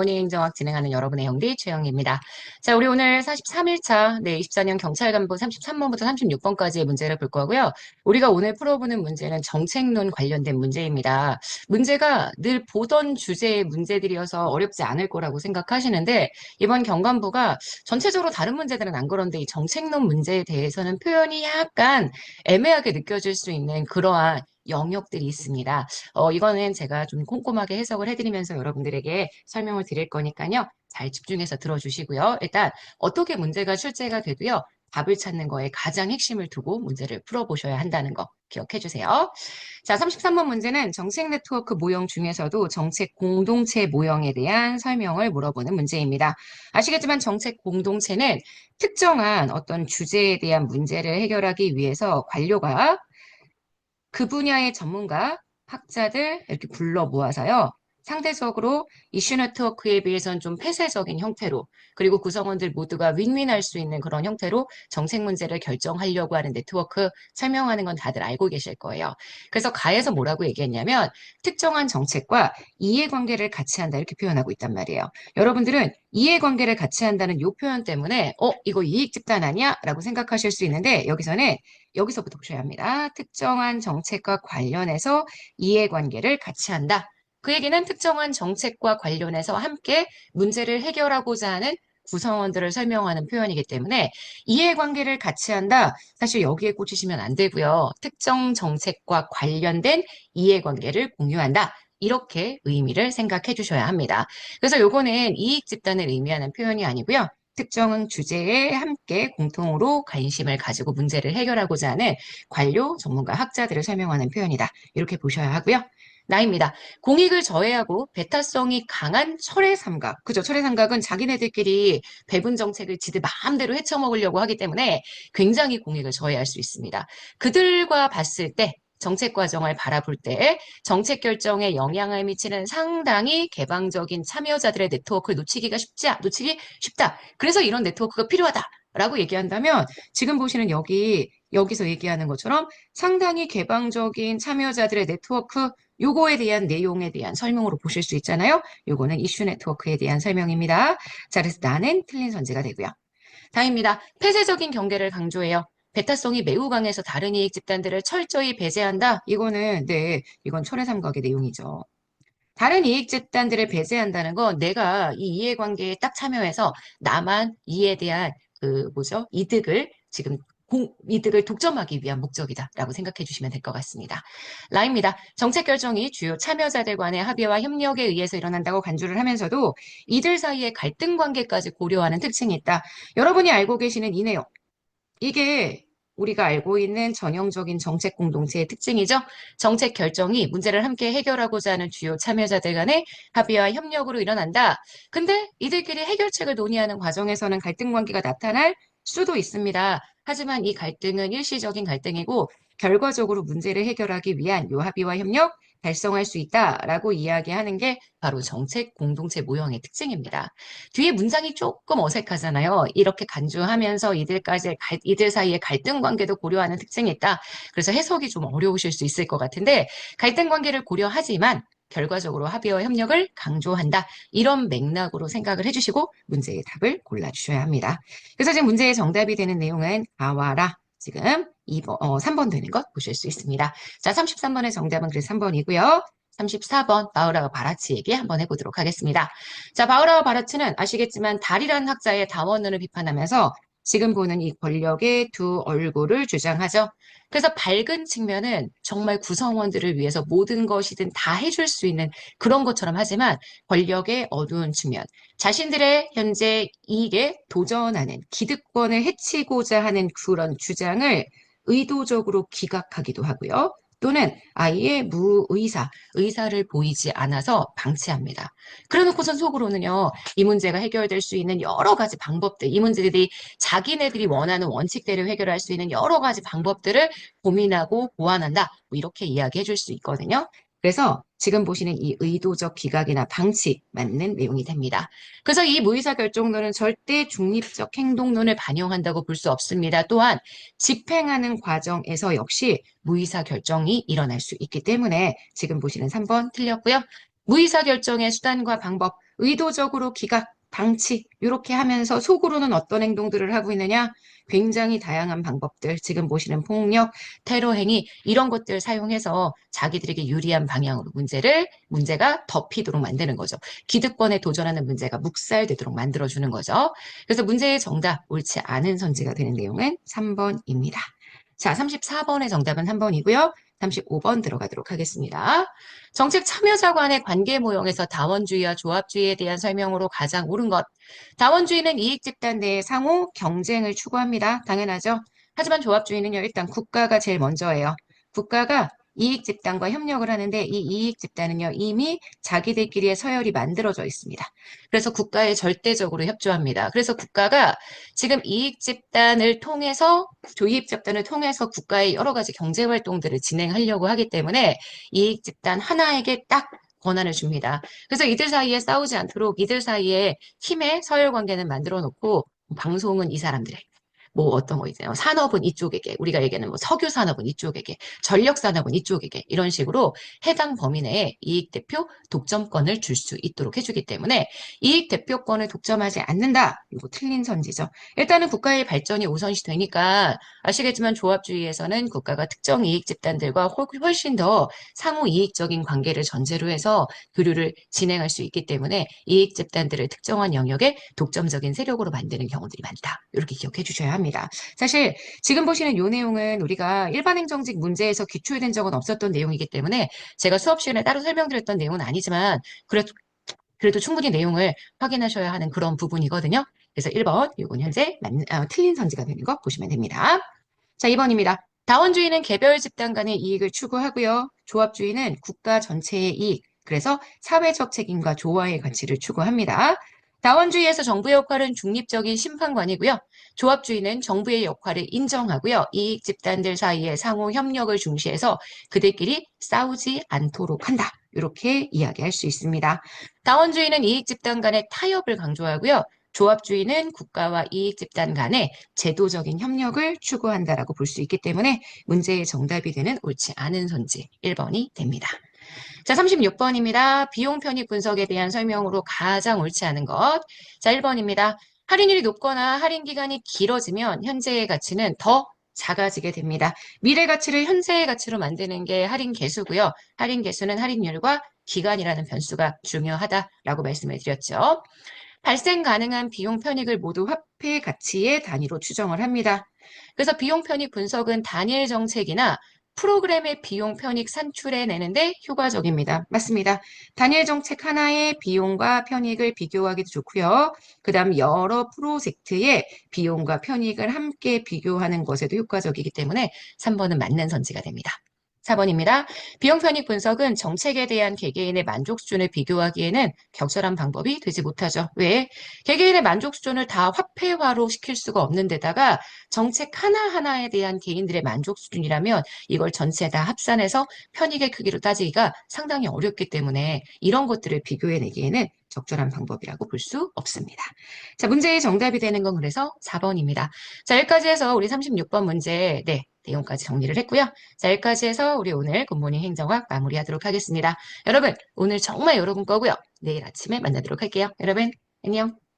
굿모닝 정학 진행하는 여러분의 형디 최영입니다. 자, 우리 오늘 43일차, 네, 24년 경찰 간부 33번부터 36번까지의 문제를 볼 거고요. 우리가 오늘 풀어보는 문제는 정책론 관련된 문제입니다. 문제가 늘 보던 주제의 문제들이어서 어렵지 않을 거라고 생각하시는데, 이번 경관부가 전체적으로 다른 문제들은 안 그런데 이 정책론 문제에 대해서는 표현이 약간 애매하게 느껴질 수 있는 그러한 영역들이 있습니다. 어, 이거는 제가 좀 꼼꼼하게 해석을 해드리면서 여러분들에게 설명을 드릴 거니까요. 잘 집중해서 들어주시고요. 일단 어떻게 문제가 출제가 돼도요. 답을 찾는 거에 가장 핵심을 두고 문제를 풀어보셔야 한다는 거 기억해 주세요. 자, 33번 문제는 정책 네트워크 모형 중에서도 정책 공동체 모형에 대한 설명을 물어보는 문제입니다. 아시겠지만 정책 공동체는 특정한 어떤 주제에 대한 문제를 해결하기 위해서 관료가 그 분야의 전문가, 학자들 이렇게 불러 모아서요. 상대적으로 이슈 네트워크에 비해서는 좀 폐쇄적인 형태로 그리고 구성원들 모두가 윈윈할 수 있는 그런 형태로 정책 문제를 결정하려고 하는 네트워크 설명하는 건 다들 알고 계실 거예요. 그래서 가에서 뭐라고 얘기했냐면 특정한 정책과 이해관계를 같이 한다 이렇게 표현하고 있단 말이에요. 여러분들은 이해관계를 같이 한다는 이 표현 때문에 어 이거 이익 집단 아니야? 라고 생각하실 수 있는데 여기서는 여기서부터 보셔야 합니다. 특정한 정책과 관련해서 이해관계를 같이 한다. 그 얘기는 특정한 정책과 관련해서 함께 문제를 해결하고자 하는 구성원들을 설명하는 표현이기 때문에 이해관계를 같이 한다. 사실 여기에 꽂히시면 안 되고요. 특정 정책과 관련된 이해관계를 공유한다. 이렇게 의미를 생각해 주셔야 합니다. 그래서 요거는 이익 집단을 의미하는 표현이 아니고요. 특정 주제에 함께 공통으로 관심을 가지고 문제를 해결하고자 하는 관료, 전문가, 학자들을 설명하는 표현이다. 이렇게 보셔야 하고요. 나입니다. 공익을 저해하고 배타성이 강한 철의 삼각. 그죠? 철의 삼각은 자기네들끼리 배분 정책을 지들 마음대로 헤쳐먹으려고 하기 때문에 굉장히 공익을 저해할 수 있습니다. 그들과 봤을 때 정책 과정을 바라볼 때 정책 결정에 영향을 미치는 상당히 개방적인 참여자들의 네트워크를 놓치기가 쉽지 놓치기 쉽다. 그래서 이런 네트워크가 필요하다 라고 얘기한다면 지금 보시는 여기 여기서 얘기하는 것처럼 상당히 개방적인 참여자들의 네트워크 요거에 대한 내용에 대한 설명으로 보실 수 있잖아요. 요거는 이슈 네트워크에 대한 설명입니다. 자, 그래서 나는 틀린 선지가 되고요. 다입니다. 폐쇄적인 경계를 강조해요. 베타성이 매우 강해서 다른 이익 집단들을 철저히 배제한다. 이거는 네, 이건 철의 삼각의 내용이죠. 다른 이익 집단들을 배제한다는 건 내가 이 이해관계에 딱 참여해서 나만 이에 대한 그 뭐죠 이득을 지금 공, 이득을 독점하기 위한 목적이다라고 생각해 주시면 될 것 같습니다. 라입니다. 정책 결정이 주요 참여자들 간의 합의와 협력에 의해서 일어난다고 간주를 하면서도 이들 사이의 갈등 관계까지 고려하는 특징이 있다. 여러분이 알고 계시는 이 내용. 이게 우리가 알고 있는 전형적인 정책 공동체의 특징이죠. 정책 결정이 문제를 함께 해결하고자 하는 주요 참여자들 간의 합의와 협력으로 일어난다. 근데 이들끼리 해결책을 논의하는 과정에서는 갈등 관계가 나타날 수도 있습니다. 하지만 이 갈등은 일시적인 갈등이고 결과적으로 문제를 해결하기 위한 요 합의와 협력 달성할 수 있다라고 이야기하는 게 바로 정책 공동체 모형의 특징입니다. 뒤에 문장이 조금 어색하잖아요. 이렇게 간주하면서 이들까지 이들 사이의 갈등 관계도 고려하는 특징이 있다. 그래서 해석이 좀 어려우실 수 있을 것 같은데 갈등 관계를 고려하지만 결과적으로 합의와 협력을 강조한다. 이런 맥락으로 생각을 해주시고 문제의 답을 골라주셔야 합니다. 그래서 지금 문제의 정답이 되는 내용은 아와라. 지금 2번, 어, 3번 되는 것 보실 수 있습니다. 자, 33번의 정답은 그래서 3번이고요. 34번 바우라와 바라치 얘기 한번 해보도록 하겠습니다. 자, 바우라와 바라치는 아시겠지만 달이라는 학자의 다원론을 비판하면서 지금 보는 이 권력의 두 얼굴을 주장하죠. 그래서 밝은 측면은 정말 구성원들을 위해서 모든 것이든 다 해줄 수 있는 그런 것처럼 하지만 권력의 어두운 측면, 자신들의 현재 이익에 도전하는 기득권을 해치고자 하는 그런 주장을 의도적으로 기각하기도 하고요. 또는 아예 무의사, 의사를 보이지 않아서 방치합니다. 그래놓고선 속으로는요, 이 문제가 해결될 수 있는 여러 가지 방법들, 이 문제들이 자기네들이 원하는 원칙대로 해결할 수 있는 여러 가지 방법들을 고민하고 보완한다. 뭐 이렇게 이야기해 줄 수 있거든요. 그래서 지금 보시는 이 의도적 기각이나 방치 맞는 내용이 됩니다. 그래서 이 무의사 결정론은 절대 중립적 행동론을 반영한다고 볼 수 없습니다. 또한 집행하는 과정에서 역시 무의사 결정이 일어날 수 있기 때문에 지금 보시는 3번 틀렸고요. 무의사 결정의 수단과 방법, 의도적으로 기각, 방치 이렇게 하면서 속으로는 어떤 행동들을 하고 있느냐? 굉장히 다양한 방법들, 지금 보시는 폭력, 테러 행위 이런 것들 사용해서 자기들에게 유리한 방향으로 문제를 문제가 덮이도록 만드는 거죠. 기득권에 도전하는 문제가 묵살되도록 만들어주는 거죠. 그래서 문제의 정답 옳지 않은 선지가 되는 내용은 3번입니다. 자, 34번의 정답은 3번이고요. 35번 들어가도록 하겠습니다. 정책 참여자 간의 관계 모형에서 다원주의와 조합주의에 대한 설명으로 가장 옳은 것. 다원주의는 이익 집단 내의 상호 경쟁을 추구합니다. 당연하죠. 하지만 조합주의는요, 일단 국가가 제일 먼저예요. 국가가 이익 집단과 협력을 하는데 이 이익 집단은요, 이미 자기들끼리의 서열이 만들어져 있습니다. 그래서 국가에 절대적으로 협조합니다. 그래서 국가가 지금 이익 집단을 통해서 조이익 집단을 통해서 국가의 여러 가지 경제 활동들을 진행하려고 하기 때문에 이익 집단 하나에게 딱 권한을 줍니다. 그래서 이들 사이에 싸우지 않도록 이들 사이에 힘의 서열 관계는 만들어 놓고 방송은 이 사람들에게 뭐 어떤 거 있잖아요. 산업은 이쪽에게, 우리가 얘기하는 뭐 석유 산업은 이쪽에게, 전력 산업은 이쪽에게 이런 식으로 해당 범위 내에 이익 대표 독점권을 줄 수 있도록 해주기 때문에 이익 대표권을 독점하지 않는다. 이거 틀린 선지죠. 일단은 국가의 발전이 우선시 되니까 아시겠지만 조합주의에서는 국가가 특정 이익 집단들과 훨씬 더 상호 이익적인 관계를 전제로 해서 교류를 진행할 수 있기 때문에 이익 집단들을 특정한 영역에 독점적인 세력으로 만드는 경우들이 많다. 이렇게 기억해 주셔야 합니다. 사실 지금 보시는 이 내용은 우리가 일반 행정직 문제에서 기출된 적은 없었던 내용이기 때문에 제가 수업 시간에 따로 설명드렸던 내용은 아니지만 그래도 그래도 충분히 내용을 확인하셔야 하는 그런 부분이거든요. 그래서 1번, 이건 현재 맞, 아, 틀린 선지가 되는 거 보시면 됩니다. 자, 2번입니다. 다원주의는 개별 집단 간의 이익을 추구하고요. 조합주의는 국가 전체의 이익, 그래서 사회적 책임과 조화의 가치를 추구합니다. 다원주의에서 정부의 역할은 중립적인 심판관이고요. 조합주의는 정부의 역할을 인정하고요. 이익 집단들 사이의 상호 협력을 중시해서 그들끼리 싸우지 않도록 한다. 이렇게 이야기할 수 있습니다. 다원주의는 이익 집단 간의 타협을 강조하고요. 조합주의는 국가와 이익 집단 간의 제도적인 협력을 추구한다라고 볼 수 있기 때문에 문제의 정답이 되는 옳지 않은 선지 1번이 됩니다. 자, 36번입니다. 비용 편익 분석에 대한 설명으로 가장 옳지 않은 것. 자, 1번입니다. 할인율이 높거나 할인 기간이 길어지면 현재의 가치는 더 작아지게 됩니다. 미래 가치를 현재의 가치로 만드는 게 할인 개수고요. 할인 개수는 할인율과 기간이라는 변수가 중요하다라고 말씀을 드렸죠. 발생 가능한 비용 편익을 모두 화폐 가치의 단위로 추정을 합니다. 그래서 비용 편익 분석은 단일 정책이나 프로그램의 비용 편익 산출해 내는데 효과적입니다. 맞습니다. 단일 정책 하나의 비용과 편익을 비교하기도 좋고요. 그 다음 여러 프로젝트의 비용과 편익을 함께 비교하는 것에도 효과적이기 때문에 3번은 맞는 선지가 됩니다. 4번입니다. 비용 편익 분석은 정책에 대한 개개인의 만족 수준을 비교하기에는 적절한 방법이 되지 못하죠. 왜? 개개인의 만족 수준을 다 화폐화로 시킬 수가 없는 데다가 정책 하나하나에 대한 개인들의 만족 수준이라면 이걸 전체 다 합산해서 편익의 크기로 따지기가 상당히 어렵기 때문에 이런 것들을 비교해내기에는 적절한 방법이라고 볼 수 없습니다. 자, 문제의 정답이 되는 건 그래서 4번입니다. 자, 여기까지 해서 우리 36번 문제, 네, 내용까지 정리를 했고요. 자, 여기까지 해서 우리 오늘 굿모닝 행정학 마무리하도록 하겠습니다. 여러분, 오늘 정말 여러분 거고요. 내일 아침에 만나도록 할게요. 여러분, 안녕.